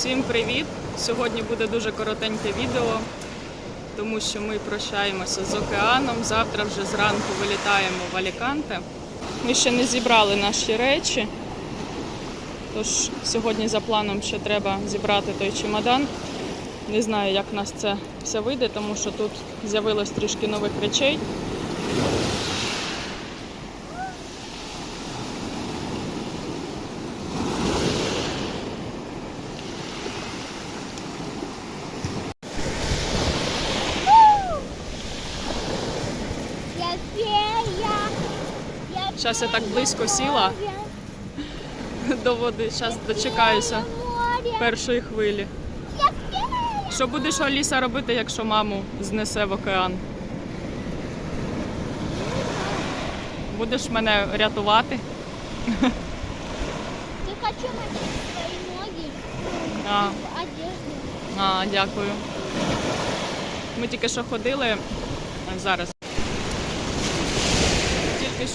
Всім привіт! Сьогодні буде дуже коротеньке відео, тому що ми прощаємося з океаном. Завтра вже зранку вилітаємо в Аліканте. Ми ще не зібрали наші речі. Тож сьогодні за планом ще треба зібрати той чемодан. Не знаю, як в нас це все вийде, тому що тут з'явилось трішки нових речей. Я фея. Я Зараз я так близько сіла до води. Зараз дочекаюся першої хвилі. Що будеш Аліса робити, якщо маму знесе в океан? Будеш мене рятувати? Я хочу носить свои ноги А, одежду. а, дякую. Ми тільки що ходили а, зараз.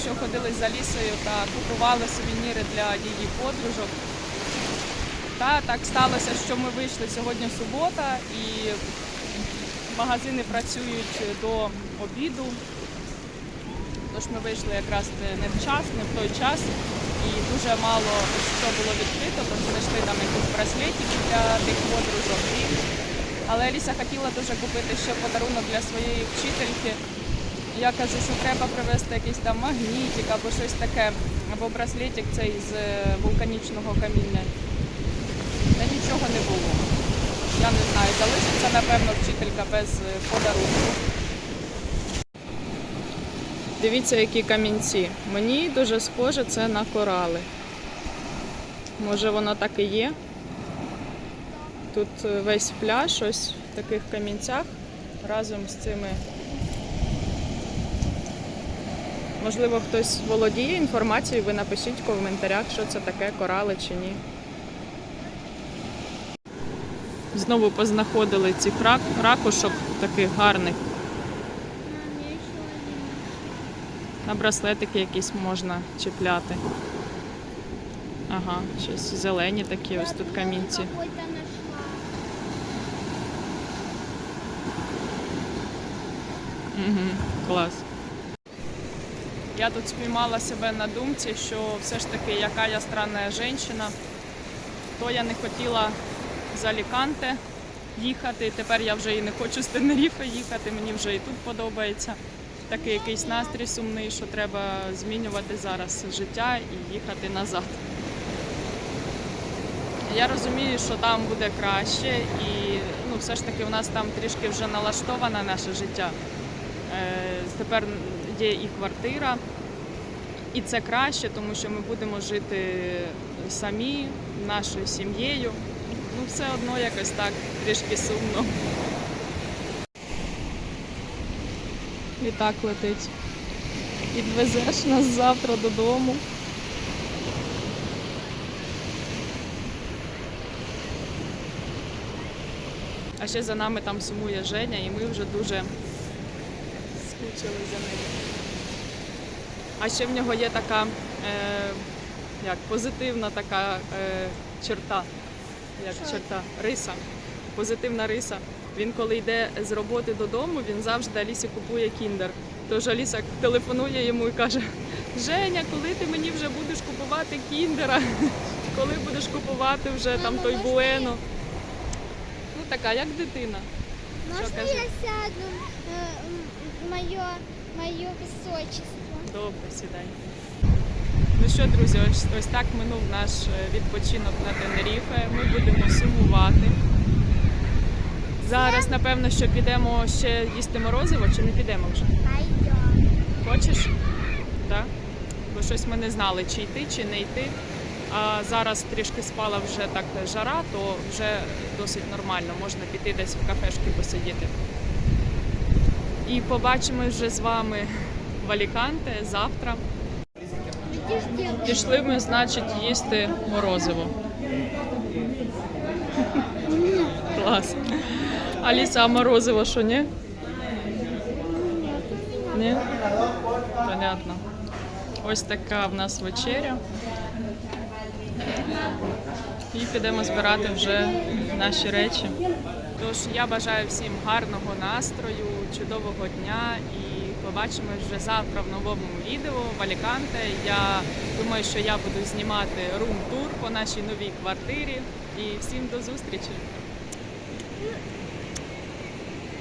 Що ходили з Алісою та купували сувеніри для її подружок. Та так сталося, що ми вийшли сьогодні субота і магазини працюють до обіду. Тож ми вийшли якраз не в час, не в той час. І дуже мало що було відкрито, тож знайшли там якісь браслетики для тих подружок. Але Аліса хотіла дуже купити ще подарунок для своєї вчительки. Я кажу, що треба привезти якийсь там магнітик або щось таке, або браслетик цей з е, вулканічного каміння. Та нічого не було. Я не знаю, залишиться, напевно, вчителька без е, подарунку. Дивіться, які камінці. Мені дуже схоже це на корали. Може воно так і є. Тут е, весь пляж ось в таких камінцях разом з цими. Можливо, хтось володіє інформацією, ви напишіть в коментарях, що це таке, корали чи ні. Знову познаходили цих ракушок таких гарних. На браслетики якісь можна чіпляти. Ага, щось зелені такі ось тут камінці. Угу, клас. Я тут спіймала себе на думці, що все ж таки, яка я странна жінка, то я не хотіла з Аліканте їхати. Тепер я вже і не хочу з Тенеріфи їхати, мені вже і тут подобається. Такий якийсь настрій сумний, що треба змінювати зараз життя і їхати назад. Я розумію, що там буде краще, і ну, все ж таки у нас там трішки вже налаштоване наше життя. Е, тепер є і квартира, і це краще, тому що ми будемо жити самі, нашою сім'єю. Ну, все одно якось так трішки сумно. Літак летить. Відвезеш нас завтра додому. А ще за нами там сумує Женя, і ми вже дуже скучили за ним. А ще в нього є така е, як, позитивна така е, черта, як Що? черта, риса, позитивна риса. Він коли йде з роботи додому, він завжди Алісі купує кіндер. Тож Аліса телефонує йому і каже: Женя, коли ти мені вже будеш купувати кіндера? Коли будеш купувати вже там той можна буено? Ну така, як дитина. Можно кажи? я сяду э, м, мое, мое высочество? Добре, сідай. Ну що, друзі, ось, ось так минув наш е, відпочинок на Тенеріфе. Ми будемо сумувати. Зараз, напевно, що підемо ще їсти морозиво чи не підемо вже? Пойдем. Хочеш? Так? Бо щось ми не знали, чи йти, чи не йти. А зараз трішки спала вже так жара, то вже досить нормально. Можна піти десь в кафешки посидіти. І побачимо вже з вами в Аліканте завтра. Пішли ми, значить, їсти морозиво. Клас. Аліса, а морозиво що, ні? Ні? Понятно. Ось така в нас вечеря. і підемо збирати вже наші речі. Тож я бажаю всім гарного настрою, чудового дня і побачимось вже завтра в новому відео в Аліканте. Я думаю, що я буду знімати рум-тур по нашій новій квартирі. І всім до зустрічі!